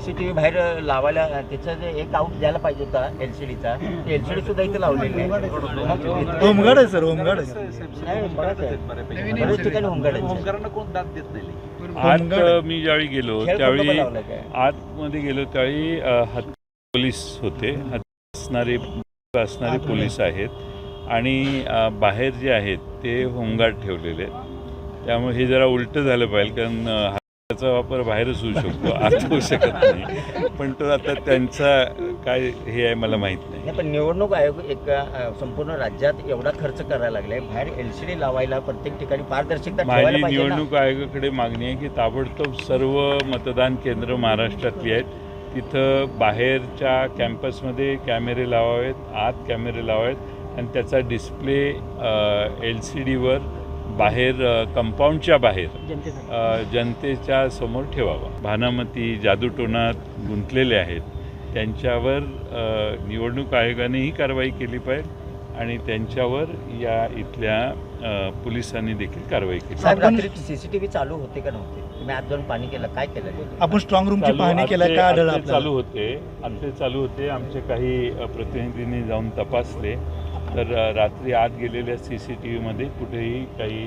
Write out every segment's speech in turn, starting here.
CCTV बाहेर लावायला त्याचं जे एक आऊट द्यायला पाहिजे होता एलसीडीचा ते एलसीडी सुद्धा इथे लावलेली आहे. मग होमगार्ड आहे. सर होमगार्ड आहे. नाही, बरंच आहे. बरेच ठिकाणी होमगार्ड आहेत. होमगार्डना कोण दाद देत नाही आत मी ज्यावेळी गेलो त्यावेळी? आतमध्ये गेलो त्यावेळी पोलीस होते. असणारे असणारे पोलीस आहेत. आणि बाहेर जे आहेत ते होमगार्ड ठेवलेले आहेत. त्यामुळे हे जरा उलटं झालं पाहिजे कारण हत्तीचा वापर बाहेरच होऊ शकतो आत होऊ शकत नाही. पण तो आता त्यांचा काय हे आहे मला माहीत नाही. नाही पण निवडणूक आयोग एक अ, संपूर्ण राज्यात एवढा खर्च करायला लागलाय. बाहेर एलसीडी लावायला प्रत्येक ठिकाणी पारदर्शकता ठेवायला माझी पाहिजे ना. निवडणूक आयोगाकडे मागणी आहे की ताबडतोब सर्व मतदान केंद्र महाराष्ट्रातली आहेत. तिथं बाहेरच्या कॅम्पसमध्ये कॅमेरे लावावेत आत कॅमेरे लावावेत. आणि त्याचा डिस्प्ले एल सी डीवर बाहेर कंपाऊंडच्या बाहेर जनतेच्या समोर ठेवावा. भानामती जादूटोणात गुंतलेले आहेत. त्यांच्यावर निवडणूक आयोगाने ही कारवाई केली पाहिजे आणि त्यांच्यावर या इथल्या पोलिसांनी देखील कारवाई केली सीसीटीव्ही चालू होते का नव्हते? तुम्ही जाऊन पाणी केलं काय केलं? आपण स्ट्रॉंग रूमची चालू- पाहणी केल्या आजचे- काय चालू होते आमचे चालू होते. आमचे काही प्रतिनिधींनी जाऊन तपासले. तर रात्री आत गेलेल्या सी सी टी व्हीमध्ये कुठेही काही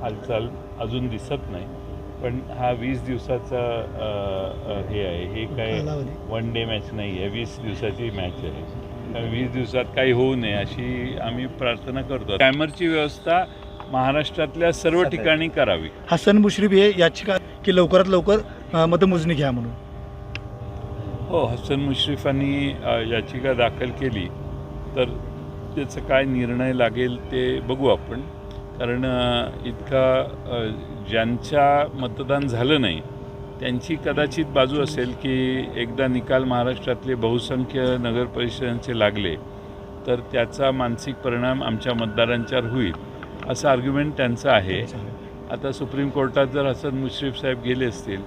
हालचाल अजून दिसत नाही. पण हा वीस दिवसाचा हे आहे. हे काय. वन डे मॅच नाही आहे. वीस दिवसाची मॅच आहे. वीस दिवसात काही होऊ नये अशी आम्ही प्रार्थना करतो. कॅमरची व्यवस्था महाराष्ट्रातल्या सर्व. ठिकाणी करावी. हसन मुश्रीफ हे याचिका की लवकरात लवकर मतमोजणी घ्या म्हणून. हो हसन मुश्रीफांनी याचिका दाखल केली. तर त्याचा काय निर्णय लागेल ते बघू आपण. कारण इतका ज्यांच्या मतदान झालं नाही त्यांची कदाचित बाजू असेल की एकदा निकाल महाराष्ट्रातले बहुसंख्य नगर परिषदांचे लागले तर त्याचा मानसिक परिणाम आमच्या मतदारांच्यावर होईल असं आर्ग्युमेंट त्यांचं आहे. आता सुप्रीम कोर्टात जर हसन मुश्रीफ साहेब गेले असतील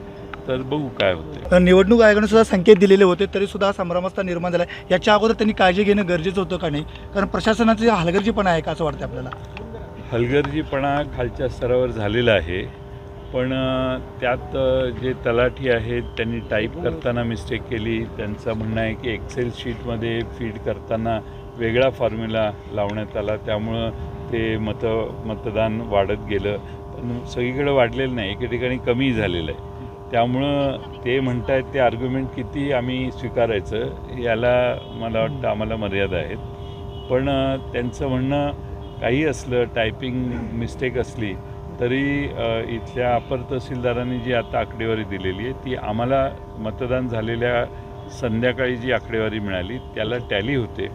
तर बघू काय होते निवडणूक आयोगाने सुद्धा संकेत दिलेले होते तरी सुद्धा संभ्रमावस्था निर्माण झाला याच्या अगोदर त्यांनी काळजी घेणं गरजेचं होतं का नाही? कारण प्रशासनाचे हलगर्जीपणा आहे का असं वाटतं आपल्याला? हलगर्जीपणा खालच्या स्तरावर झालेला आहे. पण त्यात जे तलाठी आहेत त्यांनी टाईप करताना मिस्टेक केली. त्यांचं म्हणणं आहे की एक्सेल शीटमध्ये फीड करताना वेगळा फॉर्म्युला लावण्यात आला. त्यामुळं ते मत मतदान वाढत गेलं. पण सगळीकडे वाढलेलं नाही. एके ठिकाणी कमी झालेलं आहे. त्यामुळं ते म्हणतायत ते आर्ग्युमेंट किती आम्ही स्वीकारायचं याला मला वाटतं आम्हाला मर्यादा आहेत. पण त्यांचं म्हणणं काही असलं टायपिंग मिस्टेक असली तरी इथल्या अपर तहसीलदारांनी जी आता आकडेवारी दिलेली आहे ती आम्हाला मतदान झालेल्या संध्याकाळी जी आकडेवारी मिळाली त्याला टॅली होते.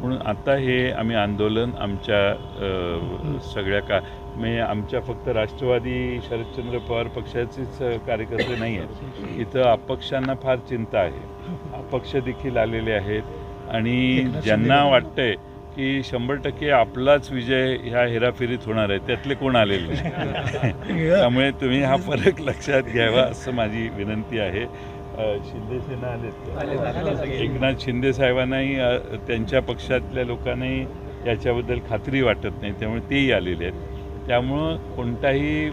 म्हणून आता हे आम्ही आंदोलन आमच्या सगळ्या का म्हणजे आमच्या फक्त राष्ट्रवादी शरदचंद्र पवार पक्षाचेच कार्यकर्ते नाही आहेत. इथं अपक्षांना फार चिंता आहे. अपक्ष देखील आलेले आहेत. आणि ज्यांना वाटतंय की शंभर टक्के आपलाच विजय ह्या हेराफेरीत होणार आहे त्यातले कोण आलेले त्यामुळे तुम्ही हा फरक लक्षात घ्यावा असं माझी विनंती आहे. अ, शिंदे सेना आलेत. एकनाथ शिंदे साहेबांनाही त्यांच्या पक्षातल्या लोकांनाही याच्याबद्दल खात्री वाटत नाही त्यामुळे तेही आलेले आहेत. त्यामुळं कोणताही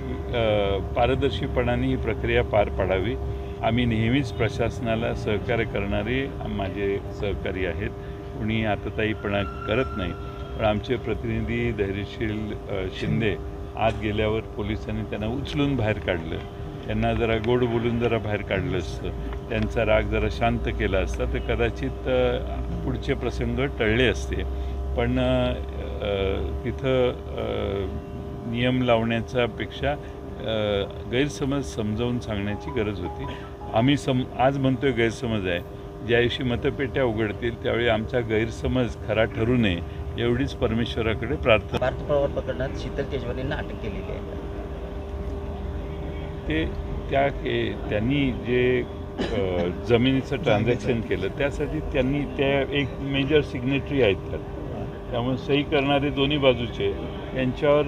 पारदर्शीपणाने ही प्रक्रिया पार पाडावी. आम्ही नेहमीच प्रशासनाला सहकार्य करणारे माझे सहकारी आहेत. कुणी आतताईपणा करत नाही. पण आमचे प्रतिनिधी धैर्यशील शिंदे आत गेल्यावर पोलिसांनी त्यांना उचलून बाहेर काढलं. त्यांना जरा गोड बोलून जरा बाहेर काढलं असतं. त्यांचा राग जरा शांत केला असता. तर कदाचित पुढचे प्रसंग टळले असते. पण तिथं नियम लावण्याचा पेक्षा अ, गैरसमज समजावून सांगण्याची गरज होती. आम्ही सम आज म्हणतोय गैरसमज आहे. ज्या दिवशी मतपेट्या उघडतील त्यावेळी आमचा गैरसमज खरा ठरू नये एवढीच परमेश्वराकडे प्रार्थना. भारत प्रकरणात शीतल केजवानींना अटक केलेली आहे. ते त्या के- त्यांनी जे अ, जमिनीचं ट्रान्झॅक्शन केलं त्यासाठी त्यांनी त्या एक मेजर सिग्नेटरी आहेत त्यात. त्यामुळे सही करणारे दोन्ही बाजूचे. यांच्यावर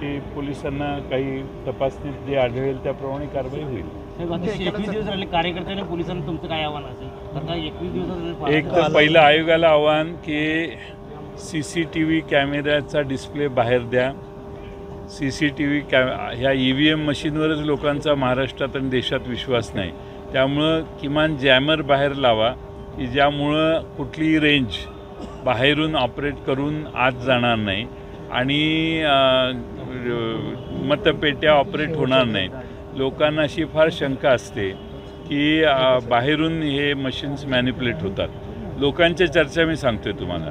ते पोलिसांना काही तपासणीत जे आढळेल त्याप्रमाणे कारवाई होईल. साहेब, आता एकवीस दिवस राहिले कार्यकर्त्यांनी पोलिसांना तुमचं काय आव्हान असेल? आता एकवीस दिवस एक तर पहिलं आयोगाला आव्हान की सी सी टी व्ही कॅमेऱ्याचा डिस्प्ले बाहेर द्या. सी सी टी व्ही कॅ ह्या ई व्ही एम मशीनवरच लोकांचा महाराष्ट्रात आणि देशात विश्वास नाही. त्यामुळं किमान जॅमर बाहेर लावा की ज्यामुळं कुठलीही रेंज बाहेरून ऑपरेट करून आत जाणार नाही आणि मतपेट्या ऑपरेट होणार नाहीत. लोकांना अशी फार शंका असते की बाहेरून हे मशीन्स मॅनिपुलेट होतात. लोकांच्या चर्चा मी सांगतोय तुम्हाला.